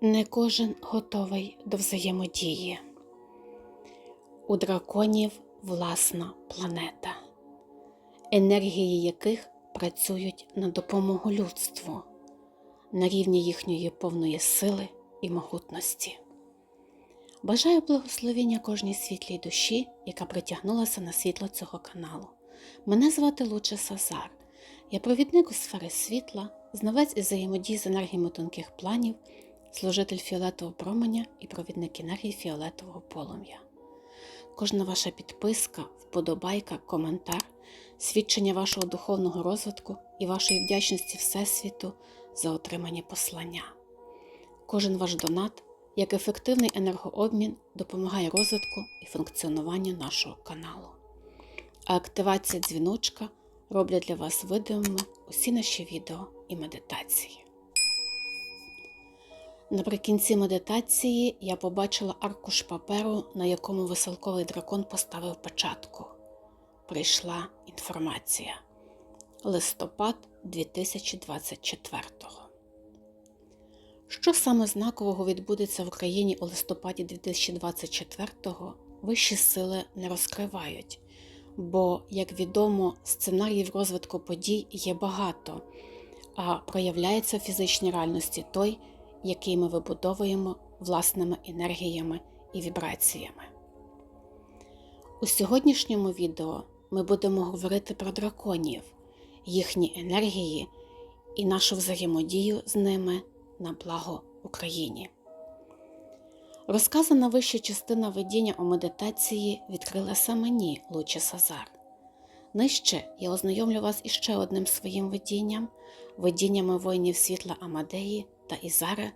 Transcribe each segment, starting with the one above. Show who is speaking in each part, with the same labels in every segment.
Speaker 1: Не кожен готовий до взаємодії. У драконів власна планета, енергії яких працюють на допомогу людству на рівні їхньої повної сили і могутності. Бажаю благословення кожній світлій душі, яка притягнулася на світло цього каналу. Мене звати Луче Сазар. Я провідник у сфери світла, знавець із взаємодії з енергіями тонких планів, служитель фіолетового променя і провідник енергії фіолетового полум'я. Кожна ваша підписка, вподобайка, коментар, свідчення вашого духовного розвитку і вашої вдячності Всесвіту за отримані послання. Кожен ваш донат, як ефективний енергообмін, допомагає розвитку і функціонуванню нашого каналу. А активація дзвіночка роблять для вас видимими усі наші відео і медитації. Наприкінці медитації я побачила аркуш паперу, на якому веселковий дракон поставив печатку. Прийшла інформація. Листопад 2024 Що саме знакового відбудеться в Україні у листопаді 2024-го, вищі сили не розкривають, бо, як відомо, сценаріїв розвитку подій є багато, а проявляється в фізичній реальності той, який ми вибудовуємо власними енергіями і вібраціями. У сьогоднішньому відео ми будемо говорити про драконів, їхні енергії і нашу взаємодію з ними на благо Україні. Розказана вища частина видіння у медитації відкрилася мені, Лучі Сазар. Нижче я ознайомлю вас іще одним своїм видінням, видіннями воїнів світла Амадеї та Ізари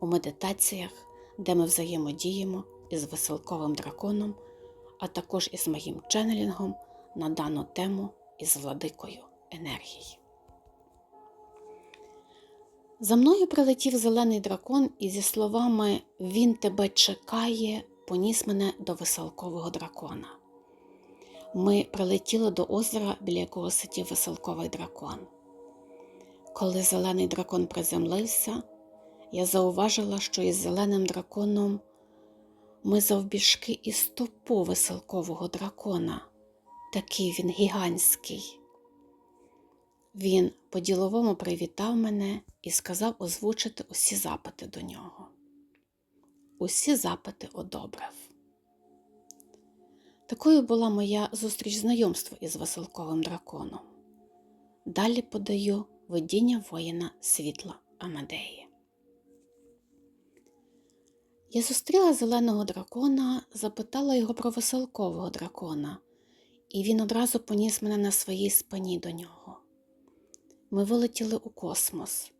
Speaker 1: у медитаціях, де ми взаємодіємо із веселковим драконом, а також із моїм ченнелінгом на дану тему із владикою енергії. За мною прилетів зелений дракон і зі словами Він тебе чекає, поніс мене до веселкового дракона. Ми прилетіли до озера, біля якого сидів веселковий дракон. Коли зелений дракон приземлився, я зауважила, що із зеленим драконом ми завбіжки із стопу веселкового дракона, такий він гігантський. Він по-діловому привітав мене і сказав озвучити усі запити до нього. Усі запити одобрив. Такою була моя зустріч знайомства із Василковим драконом. Далі подаю видіння воїна світла Амадеї. Я зустріла зеленого дракона, запитала його про веселкового дракона, і він одразу поніс мене на своїй спині до нього. Ми вилетіли у космос,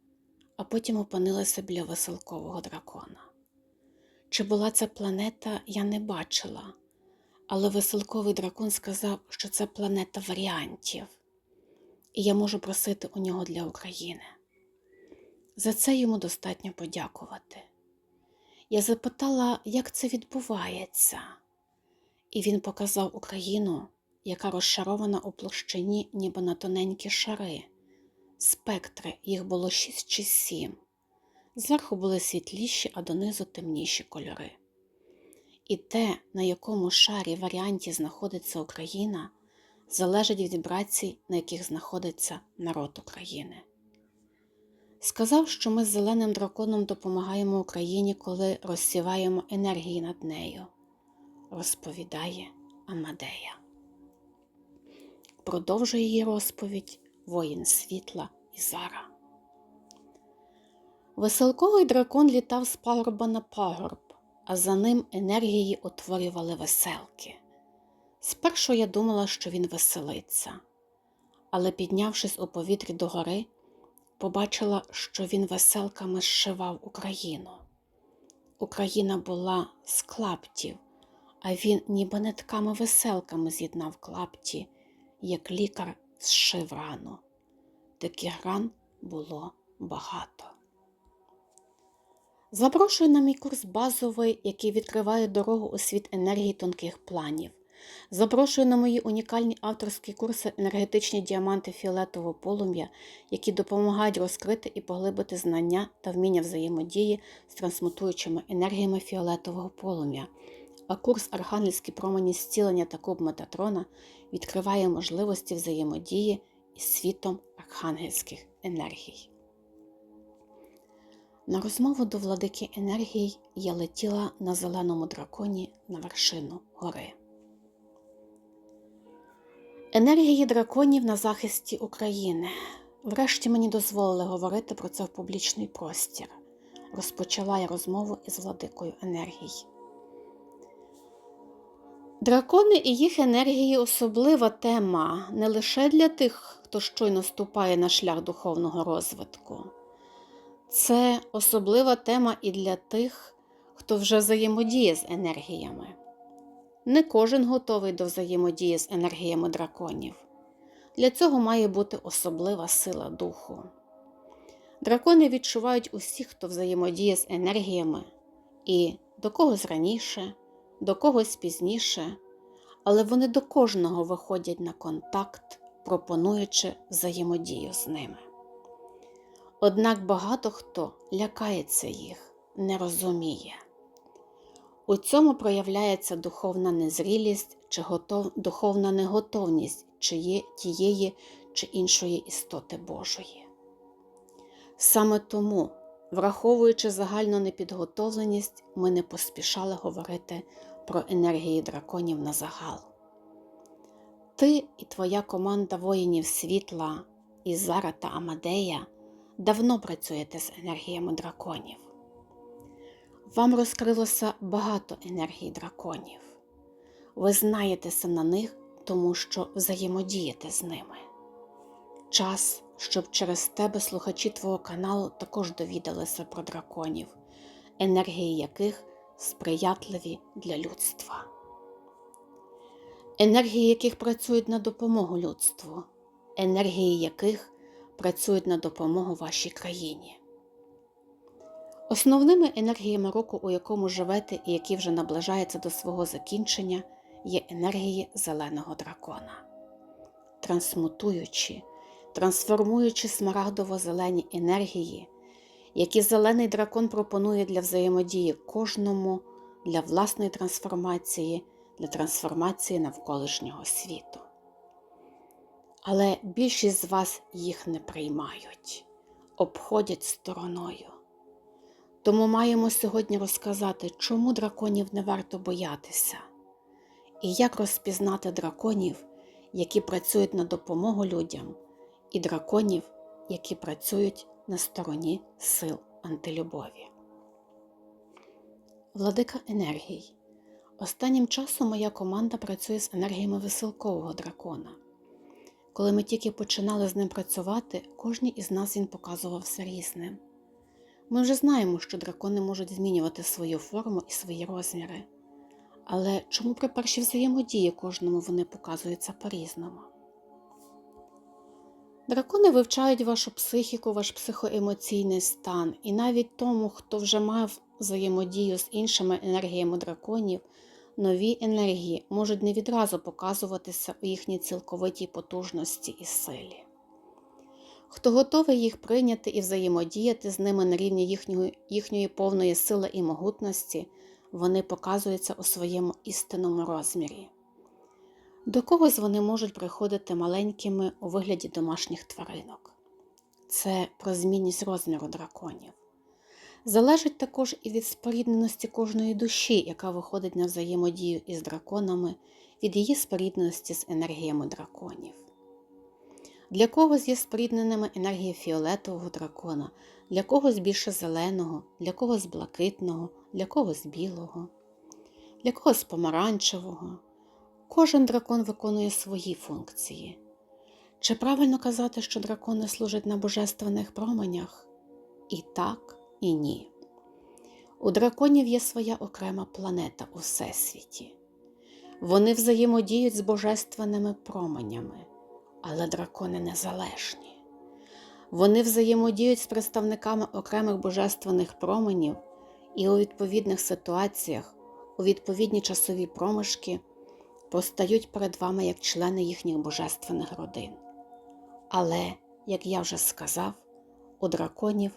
Speaker 1: а потім опинилися біля веселкового дракона. Чи була це планета, я не бачила, але веселковий дракон сказав, що це планета варіантів, і я можу просити у нього для України. За це йому достатньо подякувати. Я запитала, як це відбувається, і він показав Україну, яка розшарована у площині, ніби на тоненькі шари. Спектри їх було шість чи сім. Зверху були світліші, а донизу темніші кольори. І те, на якому шарі варіанті знаходиться Україна, залежить від вібрацій, на яких знаходиться народ України. Сказав, що ми з зеленим драконом допомагаємо Україні, коли розсіваємо енергії над нею, розповідає Амадея. Продовжує її розповідь воїн світла Ізара. Веселковий дракон літав з пагорба на пагорб, а за ним енергії утворювали веселки. Спершу я думала, що він веселиться, але, піднявшись у повітрі догори, побачила, що він веселками зшивав Україну. Україна була з клаптів, а він ніби нитками веселками з'єднав клапті, як лікар зшив рану. Таких ран було багато. Запрошую на мій курс базовий, який відкриває дорогу у світ енергії тонких планів. Запрошую на мої унікальні авторські курси енергетичні діаманти фіолетового полум'я, які допомагають розкрити і поглибити знання та вміння взаємодії з трансмутуючими енергіями фіолетового полум'я. А курс Архангельські промені зцілення та куб Метатрона відкриває можливості взаємодії із світом архангельських енергій. На розмову до владики енергій я летіла на зеленому драконі на вершину гори. Енергії драконів на захисті України. Врешті мені дозволили говорити про це в публічний простір. Розпочала я розмову із владикою енергій. Дракони і їх енергії особлива тема не лише для тих, хто щойно ступає на шлях духовного розвитку. Це особлива тема і для тих, хто вже взаємодіє з енергіями. Не кожен готовий до взаємодії з енергіями драконів. Для цього має бути особлива сила духу. Дракони відчувають усіх, хто взаємодіє з енергіями, і до когось раніше, до когось пізніше, але вони до кожного виходять на контакт, пропонуючи взаємодію з ними. Однак багато хто лякається їх, не розуміє. У цьому проявляється духовна незрілість чи готов... духовна неготовність чиє... тієї чи іншої істоти Божої. Саме тому, враховуючи загальну непідготовленість, ми не поспішали говорити про енергії драконів на загал. Ти і твоя команда воїнів світла, Ізара та Амадея давно працюєте з енергіями драконів. Вам розкрилося багато енергій драконів. Ви знаєтеся на них, тому що взаємодієте з ними. Час, щоб через тебе слухачі твого каналу також довідалися про драконів, енергії яких сприятливі для людства. Енергії яких працюють на допомогу людству, енергії яких працюють на допомогу вашій країні. Основними енергіями року, у якому живете і які вже наближаються до свого закінчення, є енергії зеленого дракона. Трансмутуючи, трансформуючи смарагдово-зелені енергії, які зелений дракон пропонує для взаємодії кожному, для власної трансформації, для трансформації навколишнього світу. Але більшість з вас їх не приймають, обходять стороною. Тому маємо сьогодні розказати, чому драконів не варто боятися, і як розпізнати драконів, які працюють на допомогу людям, і драконів, які працюють на стороні сил антилюбові. Владика енергій. Останнім часом моя команда працює з енергіями веселкового дракона. Коли ми тільки починали з ним працювати, кожній із нас він показувався різним. Ми вже знаємо, що дракони можуть змінювати свою форму і свої розміри. Але чому при першій взаємодії кожному вони показуються по-різному? Дракони вивчають вашу психіку, ваш психоемоційний стан, і навіть тому, хто вже мав взаємодію з іншими енергіями драконів, нові енергії можуть не відразу показуватися у їхній цілковитій потужності і силі. Хто готовий їх прийняти і взаємодіяти з ними на рівні їхньої, їхньої повної сили і могутності, вони показуються у своєму істинному розмірі. До когось вони можуть приходити маленькими у вигляді домашніх тваринок. Це про змінність розміру драконів. Залежить також і від спорідненості кожної душі, яка виходить на взаємодію із драконами, від її спорідненості з енергіями драконів. Для когось є спорідненими енергія фіолетового дракона, для когось більше зеленого, для когось блакитного, для когось білого, для когось помаранчевого. Кожен дракон виконує свої функції. Чи правильно казати, що дракони служать на божественних променях? І так, і ні. У драконів є своя окрема планета у Всесвіті. Вони взаємодіють з божественними променями, але дракони незалежні. Вони взаємодіють з представниками окремих божественних променів і у відповідних ситуаціях, у відповідні часові проміжки постають перед вами як члени їхніх божественних родин. Але, як я вже сказав, у драконів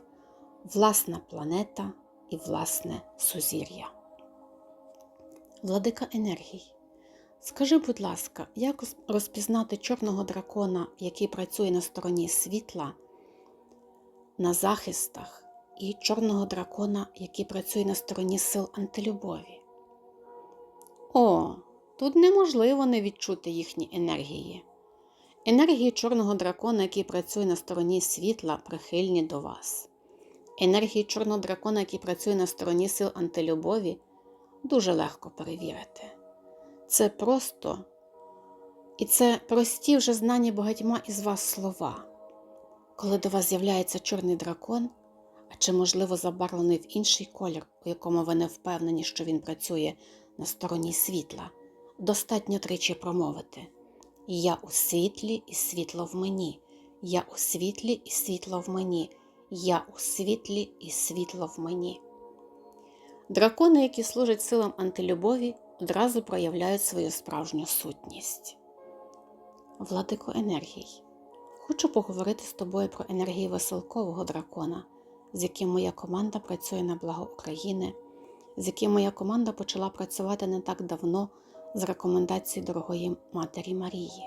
Speaker 1: власна планета і власне сузір'я. Владика енергій. Скажи, будь ласка, як розпізнати чорного дракона, який працює на стороні світла, на захистах, і чорного дракона, який працює на стороні сил антилюбові? О, тут неможливо не відчути їхні енергії. Енергії чорного дракона, який працює на стороні світла, прихильні до вас. Енергії чорного дракона, який працює на стороні сил антилюбові, дуже легко перевірити. Це просто і це прості вже знані багатьма із вас слова. Коли до вас з'являється чорний дракон, а чи, можливо, забарвлений в інший колір, у якому ви не впевнені, що він працює на стороні світла, достатньо тричі промовити. Я у світлі і світло в мені, я у світлі і світло в мені, я у світлі і світло в мені. Дракони, які служать силам антилюбові, одразу проявляють свою справжню сутність. Владико енергій. Хочу поговорити з тобою про енергії веселкового дракона, з яким моя команда працює на благо України, з яким моя команда почала працювати не так давно з рекомендацій дорогої Матері Марії.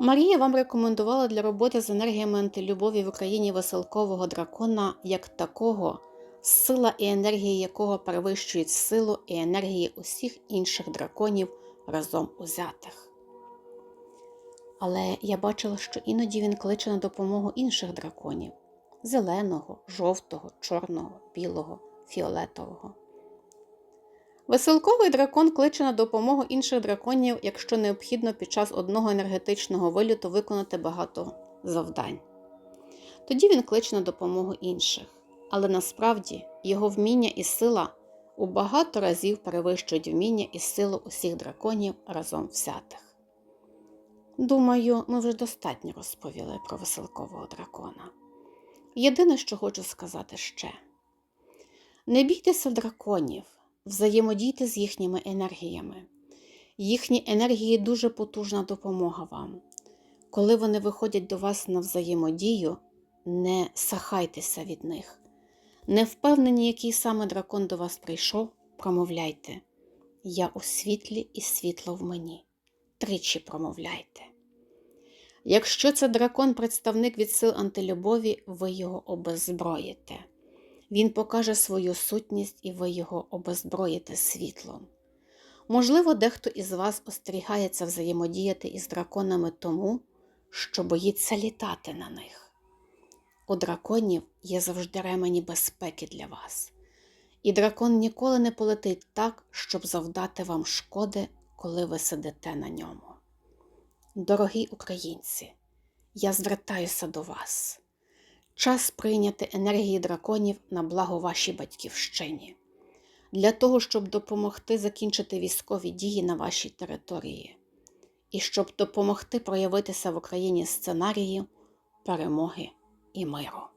Speaker 1: Марія вам рекомендувала для роботи з енергіями антилюбові в Україні веселкового дракона як такого, сила і енергії якого перевищують силу і енергії усіх інших драконів разом узятих. Але я бачила, що іноді він кличе на допомогу інших драконів зеленого, жовтого, чорного, білого, фіолетового. Веселковий дракон кличе на допомогу інших драконів, якщо необхідно під час одного енергетичного виліту виконати багато завдань. Тоді він кличе на допомогу інших, але насправді його вміння і сила у багато разів перевищують вміння і силу усіх драконів разом взятих. Думаю, ми вже достатньо розповіли про веселкового дракона. Єдине, що хочу сказати ще: не бійтеся драконів, взаємодійте з їхніми енергіями. Їхні енергії дуже потужна допомога вам. Коли вони виходять до вас на взаємодію, не сахайтеся від них. Не впевнені, який саме дракон до вас прийшов, промовляйте. Я у світлі і світло в мені. Тричі промовляйте. Якщо це дракон представник від сил антилюбові, ви його обезброїте. Він покаже свою сутність і ви його обезброїте світлом. Можливо, дехто із вас остерігається взаємодіяти із драконами тому, що боїться літати на них. У драконів є завжди ремені безпеки для вас, і дракон ніколи не полетить так, щоб завдати вам шкоди, коли ви сидите на ньому. Дорогі українці, я звертаюся до вас. Час прийняти енергії драконів на благо вашій батьківщині, для того, щоб допомогти закінчити військові дії на вашій території, і щоб допомогти проявитися в Україні сценарії перемоги і миру.